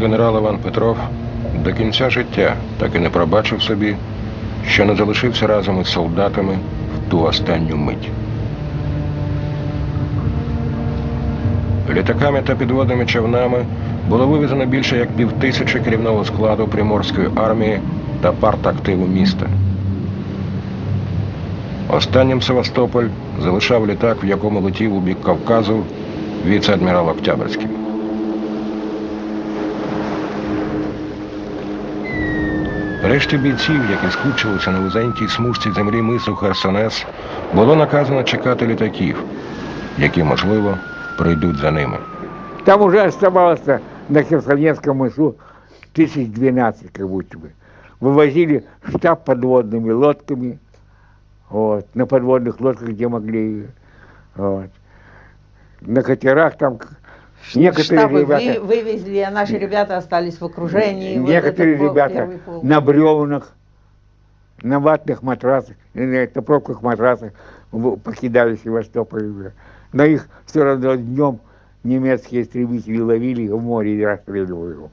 генерал Іван Петров до кінця життя так і не пробачив собі, що не залишився разом із солдатами в ту останню мить. Літаками та підводними човнами було вивезено більше як півтисячі керівного складу Приморської армії та партактиву міста. Останнім Севастополь залишав літак, в якому летів у бік Кавказу віце-адмірал Октябрьський. Решті бійців, які скупчилися на вузенькій смужці землі мису Херсонес, було наказано чекати літаків, які, можливо, прийдуть за ними. Там уже оставалось на Херсонесском мысу тысяч двенадцать, как будто бы. Вывозили штаб подводными лодками, вот, на подводных лодках, где могли. Вот. На катерах там к- некоторые Штабы ребята, вы- вывезли, а наши ребята остались в окружении. Вот некоторые был ребята полк. на бревнах, на ватных матрасах, э, на топровых матрасах покидали Севастополь. Но их все равно днем немецкие истребители ловили в море и расстреливали его.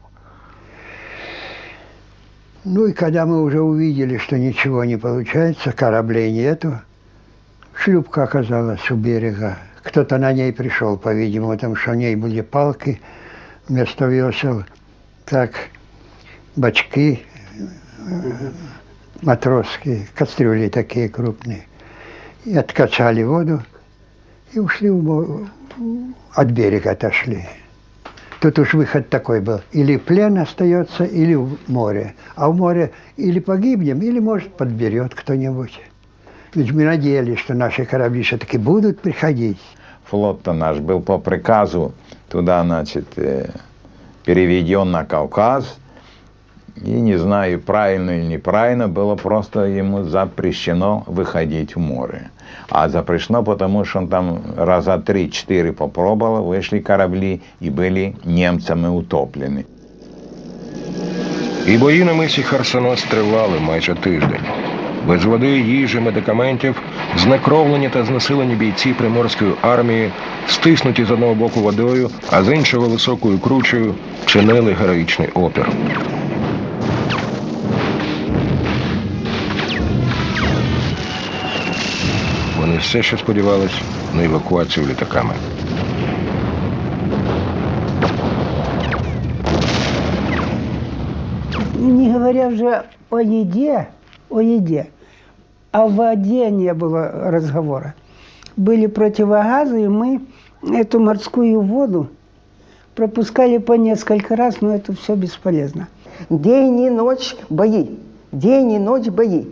Ну и когда мы уже увидели, что ничего не получается, кораблей нету, шлюпка оказалась у берега. Кто-то на ней пришел, по-видимому, потому что у ней были палки вместо весел. Так, бачки матросские, кастрюли такие крупные. И откачали воду и ушли в от берега отошли. Тут уж выход такой был. Или плен остается, или в море. А в море или погибнем, или, может, подберет кто-нибудь. Ведь мы надеялись, что наши корабли все-таки будут приходить. Флот-то наш был по приказу туда, значит, э, переведен на Кавказ. И не знаю, правильно или неправильно, было просто ему запрещено выходить в море. А запрещено, потому что он там раза три-четыре попробовал, вышли корабли и были немцами утоплены. І бої на мисі Херсонес тривали майже тиждень. Без води, їжі, медикаментів, знекровлені та знесилені бійці приморської армії, стиснуті з одного боку водою, а з іншого високою кручею, чинили героїчний опір. Вони все ще сподівались на евакуацію літаками. Не говоря уже о еде, о еде, о воде не было разговора. Были противогазы, и мы эту морскую воду пропускали по несколько раз, но это все бесполезно. День и ночь бои. День и ночь бои.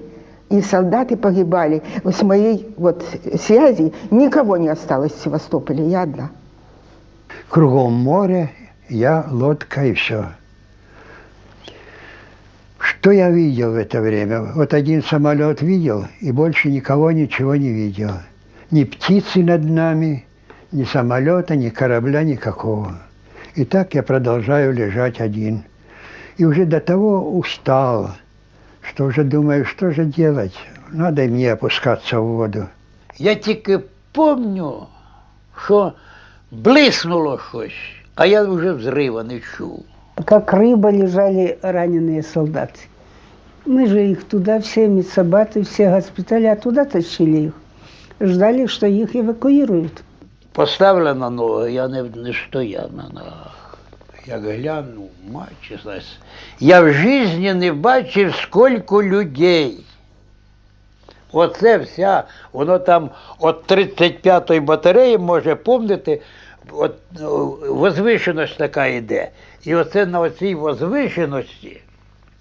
И солдаты погибали. С моей вот связи никого не осталось в Севастополе, я одна. Кругом море, я лодка и все. Что я видел в это время? Вот один самолет видел, и больше никого ничего не видел. Ни птицы над нами, ни самолета, ни корабля никакого. И так я продолжаю лежать один. И уже до того устал, что уже думаю, что же делать? Надо и мне опускаться в воду. Я тільки помню, що блиснуло щось, а я вже взрива не чув. Как рыба лежали раненые солдаты. Мы же их туда, все медсабаты, все госпитали, а туда тащили их. Ждали, что их эвакуируют. Поставили на ноги, я не, не стояв на ногах. Як глянув, мать чесна, я в житті не бачив, скільки людей. Оце вся, воно там от 35-ї батареї може помнити, от о, возвишеність така йде. І оце на оцій возвишеності,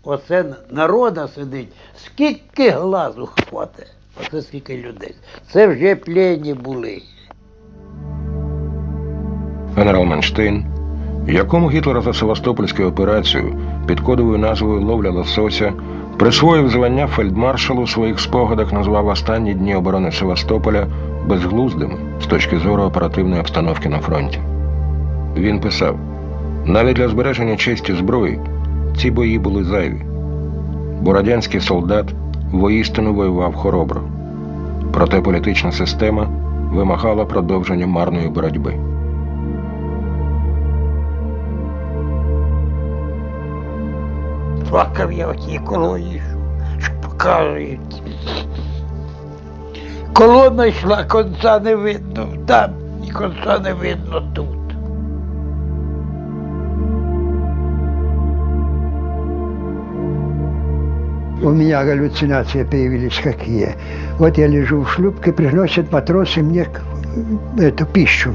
оце народа сидить, скільки глазу хватить, оце скільки людей. Це вже плені були. Генерал Манштейн, якому Гітлер за Севастопольську операцію під кодовою назвою Ловля лосося присвоїв звання фельдмаршалу у своїх спогадах назвав останні дні оборони Севастополя безглуздими з точки зору оперативної обстановки на фронті. Він писав: навіть для збереження честі зброї ці бої були зайві, бо радянський солдат воістину воював хоробро. Проте політична система вимагала продовження марної боротьби. плакав я оті колоні, що, що показують. Колона йшла, конца не видно там, і конца не видно тут. У меня галлюцинации появились какие. Вот я лежу в шлюпке, приносят матросы мне к- эту пищу.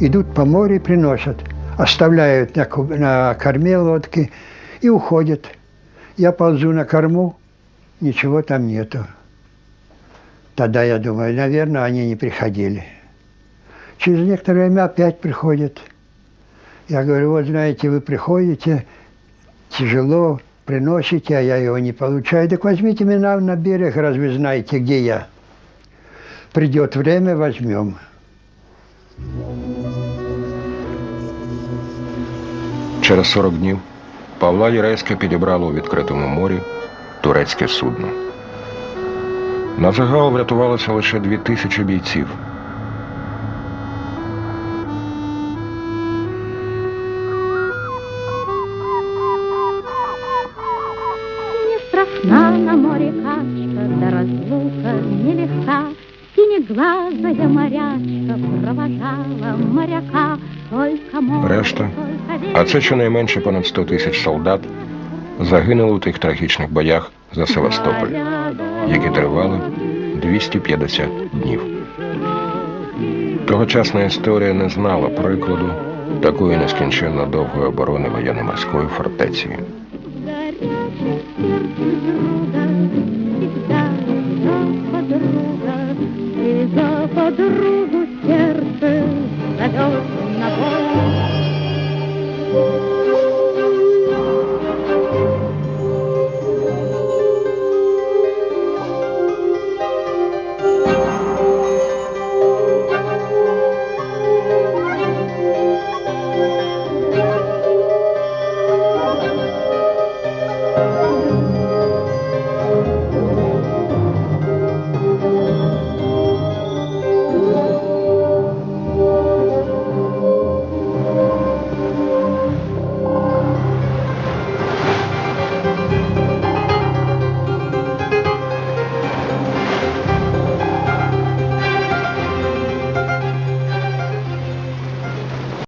Идут по морю, приносят. Оставляют на, на корме лодки и уходят. Я ползу на корму, ничего там нету. Тогда я думаю, наверное, они не приходили. Через некоторое время опять приходят. Я говорю, вот знаете, вы приходите, тяжело, приносите, а я его не получаю. Так возьмите меня на берег, раз вы знаете, где я. Придет время, возьмем. Через 40 днів Павла Єреська підібрало у відкритому морі турецьке судно. На загал врятувалося лише дві тисячі бійців. Синеглазая морячка провожала моряка. Только море, Решта, а це щонайменше понад 100 тисяч солдат, загинули у тих трагічних боях за Севастополь, які тривали 250 днів. Тогочасна історія не знала прикладу такої нескінченно довгої оборони воєнно-морської фортеці. Pedro.